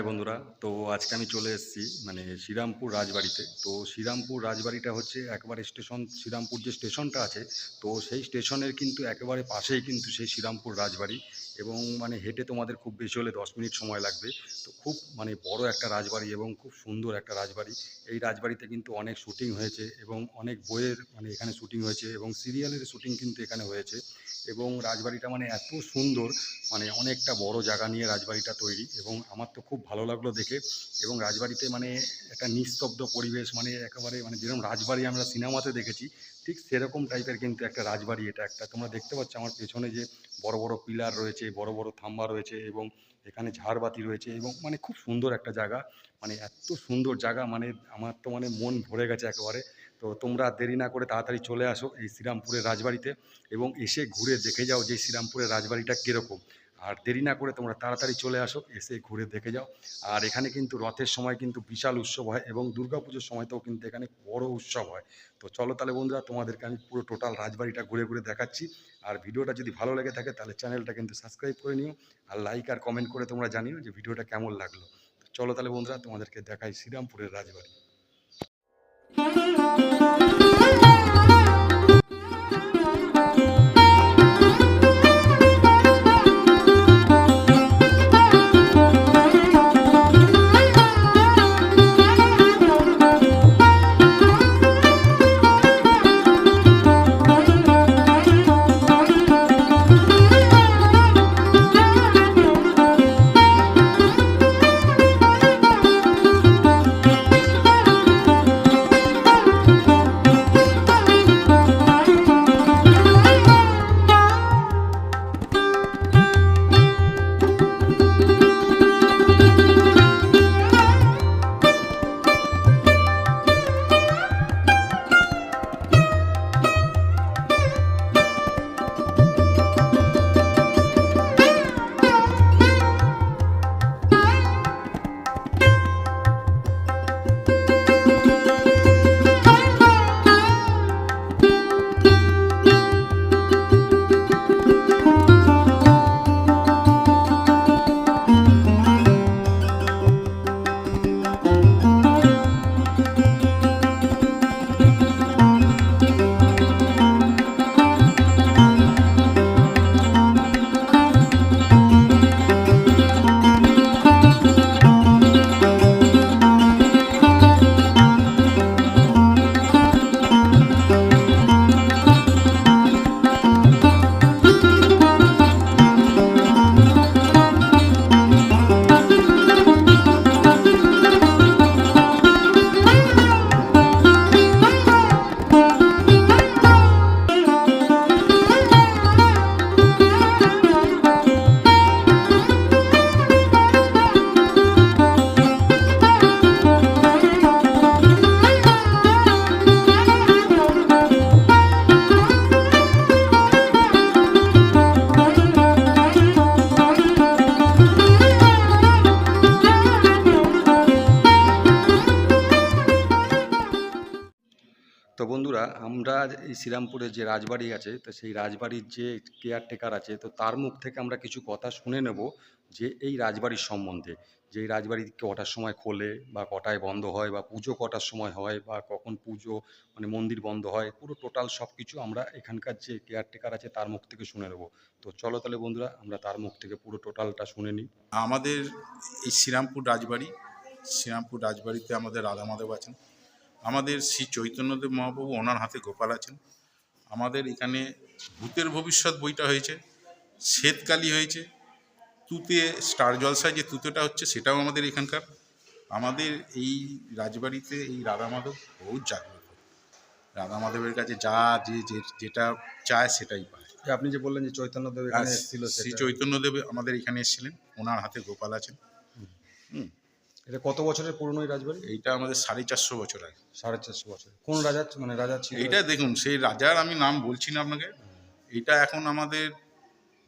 High বন্ধুরা। তো আজকে আমি চলে এসেছি মানে শ্রীরামপুর রাজবাড়িতে। তো শ্রীরামপুর রাজবাড়িটা হচ্ছে একবারে স্টেশন, শ্রীরামপুর যে স্টেশনটা আছে, তো সেই স্টেশনের কিন্তু একেবারে পাশেই কিন্তু সেই শ্রীরামপুর রাজবাড়ি। এবং মানে হেঁটে তোমাদের খুব বেশি হলে দশ মিনিট সময় লাগবে। তো খুব মানে বড় একটা রাজবাড়ি এবং খুব সুন্দর একটা রাজবাড়ি। এই রাজবাড়িতে কিন্তু অনেক শুটিং হয়েছে এবং অনেক বইয়ের মানে এখানে শুটিং হয়েছে এবং সিরিয়ালের শুটিং কিন্তু এখানে হয়েছে। এবং রাজবাড়িটা মানে এত সুন্দর মানে অনেকটা বড় জায়গা নিয়ে রাজবাড়িটা তৈরি এবং আমার তো খুব ভালো লাগল দেখে। এবং রাজবাড়িতে মানে একটা নিস্তব্ধ পরিবেশ মানে একেবারে মানে যেরকম রাজবাড়ি আমরা সিনেমাতে দেখেছি, ঠিক সেরকম টাইপের কিন্তু একটা রাজবাড়ি এটা একটা। তোমরা দেখতে পাচ্ছ আমার পেছনে যে বড় বড় পিলার রয়েছে, বড় বড় থাম্বা রয়েছে এবং এখানে ঝাড়বাতি রয়েছে এবং মানে খুব সুন্দর একটা জায়গা। মানে এত সুন্দর জায়গা মানে আমার তো মানে মন ভরে গেছে একেবারে। তো তোমরা দেরি না করে তাড়াতাড়ি চলে আসো এই শ্রীরামপুরের রাজবাড়িতে এবং এসে ঘুরে দেখে যাও যে শ্রীরামপুরের রাজবাড়িটা কীরকম। আর দেরি না করে তোমরা তাড়াতাড়ি চলে আসো, এসে ঘুরে দেখে যাও। আর এখানে কিন্তু রথের সময় কিন্তু বিশাল উৎসব হয় এবং দুর্গাপুজোর সময়তেও কিন্তু এখানে বড় উৎসব হয়। তো চলো তাহলে বন্ধুরা, তোমাদেরকে আমি পুরো টোটাল রাজবাড়িটা ঘুরে ঘুরে দেখাচ্ছি। আর ভিডিওটা যদি ভালো লেগে থাকে, তাহলে চ্যানেলটা কিন্তু সাবস্ক্রাইব করে নিও আর লাইক আর কমেন্ট করে তোমরা জানিও যে ভিডিওটা কেমন লাগল। চলো তাহলে বন্ধুরা, তোমাদেরকে দেখাই শ্রীরামপুরের রাজবাড়ি। শ্রীরামপুরে যে রাজবাড়ি আছে, তো সেই রাজবাড়ির যে কেয়ারটেকার আছে, তো তার মুখ থেকে আমরা কিছু কথা শুনে নেব যে এই রাজবাড়ির সম্বন্ধে। যে এই রাজবাড়ি কটার সময় খোলে বা কটায় বন্ধ হয় বা পুজো কটার সময় হয় বা কখন পুজো মানে মন্দির বন্ধ হয়, পুরো টোটাল সব কিছু আমরা এখানকার যে কেয়ারটেকার আছে তার মুখ থেকে শুনে নেব। তো চলো তাহলে বন্ধুরা, আমরা তার মুখ থেকে পুরো টোটালটা শুনে নিই। আমাদের এই শ্রীরামপুর রাজবাড়ি, শ্রীরামপুর রাজবাড়িতে আমাদের রাধা মাধব আছেন। আমাদের শ্রী চৈতন্যদেব মহাপ্রভু ওনার হাতে গোপাল আছেন। আমাদের এখানে ভূতের ভবিষ্যৎ বইটা হয়েছে শ্বেতকালী হয়েছে তুতে স্টার জলসায় যে তুতেটা হচ্ছে সেটাও আমাদের এখানকার। আমাদের এই রাজবাড়িতে এই রাধা মাধব বহুত জাগ্রত। রাধা মাধবের কাছে যা যে যে- যেটা চায় সেটাই পায়। আপনি যে বললেন যে চৈতন্যদেব এখানে এসেছিল শ্রী চৈতন্যদেব আমাদের এখানে এসেছিলেন ওনার হাতে গোপাল আছেন। এটা কত বছরের পুরনো এই রাজবাড়ি? এইটা আমাদের সাড়ে চারশো বছর আগে। সাড়ে চারশো বছর। কোন রাজা মানে রাজা ছিল? এইটা দেখুন সেই রাজার আমি নাম বলছি না আপনাকে। এটা এখন আমাদের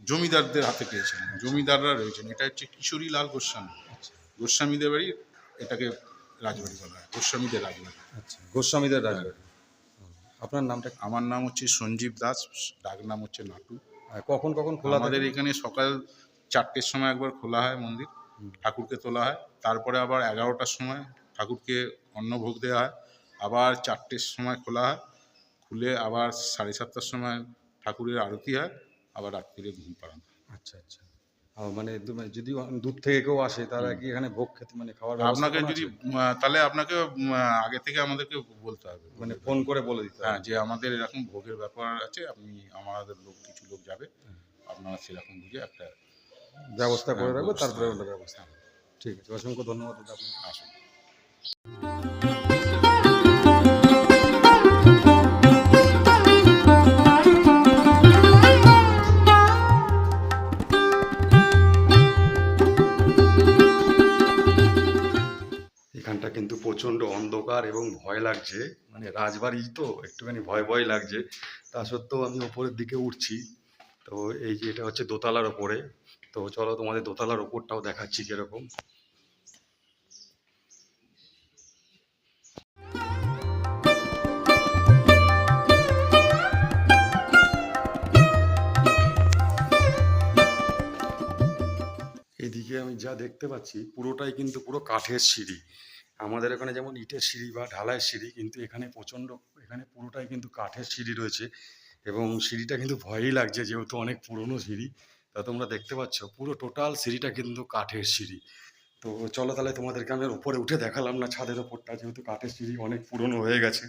জমিদারদের হাতে পেয়েছেন জমিদাররা রয়েছেন। এটা হচ্ছে কিশোরী লাল গোস্বামী। গোস্বামীদের বাড়ি এটাকে রাজবাড়ি বলা হয় গোস্বামীদের রাজবাড়ি। আচ্ছা গোস্বামীদের রাজবাড়ি। আপনার নামটা আমার নাম হচ্ছে সঞ্জীব দাস ডাক নাম হচ্ছে নাটু। কখন কখন খোলা আমাদের থাকে এখানে সকাল চারটের সময় একবার খোলা হয় মন্দির। ঠাকুরকে তোলা হয়। তারপরে আবার এগারোটার সময় ঠাকুরকে অন্নভোগ দেওয়া হয়। আবার চারটের সময় খোলা হয়। খুলে আবার সাড়ে সাতটার সময় ঠাকুরের আরতি হয়। আবার রাত্রিরে ঘুম পাড়ানো আচ্ছা আচ্ছা। মানে যদি দূর থেকে কেউ আসে তারা কি এখানে ভোগ খেতে মানে খাওয়ার আপনাকে যদি তাহলে আপনাকে আগে থেকে আমাদেরকে বলতে হবে। মানে ফোন করে বলে দিতে হ্যাঁ যে আমাদের এরকম ভোগের ব্যাপার আছে আপনি আমাদের লোক কিছু লোক যাবে আপনারা সেরকম বুঝে একটা ব্যবস্থা করে রাখব তারপরে ওটা ব্যবস্থা। ঠিক আছে অসংখ্য ধন্যবাদ আসুন। এখানটা কিন্তু প্রচণ্ড অন্ধকার এবং ভয় লাগছে। মানে রাজবাড়ি তো একটুখানি ভয় ভয় লাগছে। তা সত্ত্বেও আমি ওপরের দিকে উঠছি। তো এই যে এটা হচ্ছে দোতলার ওপরে। তো চলো তোমাদের দোতলার ওপরটাও দেখাচ্ছি কীরকম। এদিকে আমি যা দেখতে পাচ্ছি, পুরোটাই কিন্তু পুরো কাঠের সিঁড়ি। আমাদের এখানে যেমন ইটের সিঁড়ি বা ঢালাইয়ের সিঁড়ি, কিন্তু এখানে প্রচণ্ড, এখানে পুরোটাই কিন্তু কাঠের সিঁড়ি রয়েছে। এবং সিঁড়িটা কিন্তু ভয়ই লাগছে, যেহেতু অনেক পুরনো সিঁড়ি। তা তোমরা দেখতে পাচ্ছ, পুরো টোটাল সিঁড়িটা কিন্তু কাঠের সিঁড়ি। তো চলো তাহলে তোমাদেরকে আমি উপরে উঠে দেখালাম না ছাদের ওপরটা, যেহেতু কাঠের সিঁড়ি অনেক পুরনো হয়ে গেছে,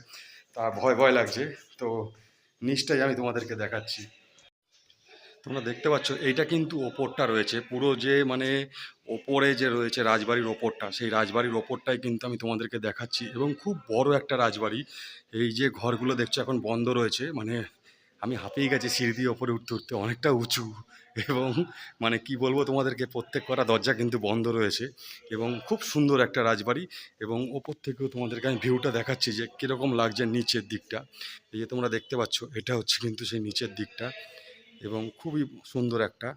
তা ভয় ভয় লাগছে। তো নিচটাই আমি তোমাদেরকে দেখাচ্ছি। তোমরা দেখতে পাচ্ছ, এইটা কিন্তু ওপরটা রয়েছে। পুরো যে মানে ওপরে যে রয়েছে রাজবাড়ির ওপরটা, সেই রাজবাড়ির ওপরটাই কিন্তু আমি তোমাদেরকে দেখাচ্ছি। এবং খুব বড় একটা রাজবাড়ি, এই যে ঘরগুলো দেখছ এখন বন্ধ রয়েছে মানে আমি হাঁপিয়ে গেছি, সিঁড়ি দিয়ে ওপরে উঠতে উঠতে অনেকটা উঁচু এবং মানে কি বলব তোমাদেরকে, প্রত্যেক করা দরজা কিন্তু বন্ধ রয়েছে এবং খুব সুন্দর একটা রাজবাড়ি এবং ওপর থেকেও তোমাদেরকে আমি ভিউটা দেখাচ্ছি যে কীরকম লাগছে নিচের দিকটা। এই যে তোমরা দেখতে পাচ্ছ, এটা হচ্ছে কিন্তু সেই নিচের দিকটা এবং খুবই সুন্দর একটা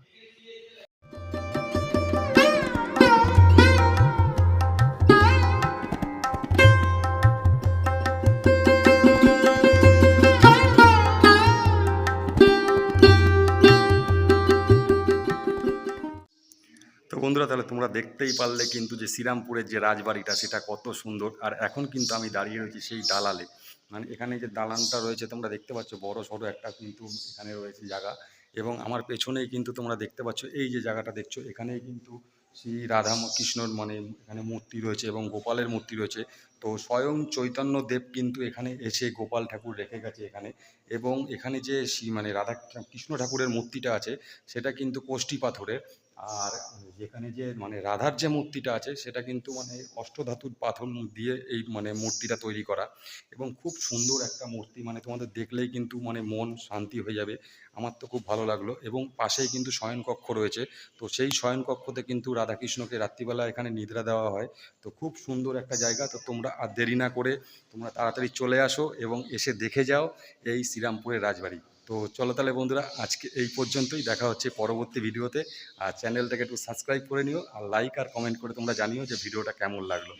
বন্ধুরা, তাহলে তোমরা দেখতেই পারলে কিন্তু যে শ্রীরামপুরের যে রাজবাড়িটা, সেটা কত সুন্দর। আর এখন কিন্তু আমি দাঁড়িয়ে রয়েছি সেই দালালে। মানে এখানে যে দালানটা রয়েছে, তোমরা দেখতে পাচ্ছ বড় সড়ো একটা কিন্তু এখানে রয়েছে জায়গা। এবং আমার পেছনেই কিন্তু তোমরা দেখতে পাচ্ছ, এই যে জায়গাটা দেখছ, এখানেই কিন্তু শ্রী রাধা কৃষ্ণর মানে এখানে মূর্তি রয়েছে এবং গোপালের মূর্তি রয়েছে। তো স্বয়ং চৈতন্য দেব কিন্তু এখানে এসে গোপাল ঠাকুর রেখে গেছে এখানে। এবং এখানে যে শ্রী মানে রাধা কৃষ্ণ ঠাকুরের মূর্তিটা আছে, সেটা কিন্তু কোষ্ঠী পাথরের। আর যেখানে যে মানে রাধার যে মূর্তিটা আছে, সেটা কিন্তু মানে অষ্টধাতুর পাথর দিয়ে এই মানে মূর্তিটা তৈরি করা। এবং খুব সুন্দর একটা মূর্তি মানে তোমাদের দেখলেই কিন্তু মানে মন শান্তি হয়ে যাবে। আমার তো খুব ভালো লাগল। এবং পাশেই কিন্তু শয়নকক্ষ রয়েছে। তো সেই শয়নকক্ষতে কিন্তু রাধাকৃষ্ণকে রাত্রিবেলা এখানে নিদ্রা দেওয়া হয়। তো খুব সুন্দর একটা জায়গা। তো তোমরা আর দেরি না করে তোমরা তাড়াতাড়ি চলে আসো এবং এসে দেখে যাও এই শ্রীরামপুরের রাজবাড়ি। তো চলো তাহলে বন্ধুরা, আজকে এই পর্যন্তই। দেখা হচ্ছে পরবর্তী ভিডিওতে। আর চ্যানেলটাকে একটু সাবস্ক্রাইব করে নিও, আর লাইক আর কমেন্ট করে তোমরা জানিও যে ভিডিওটা কেমন লাগল।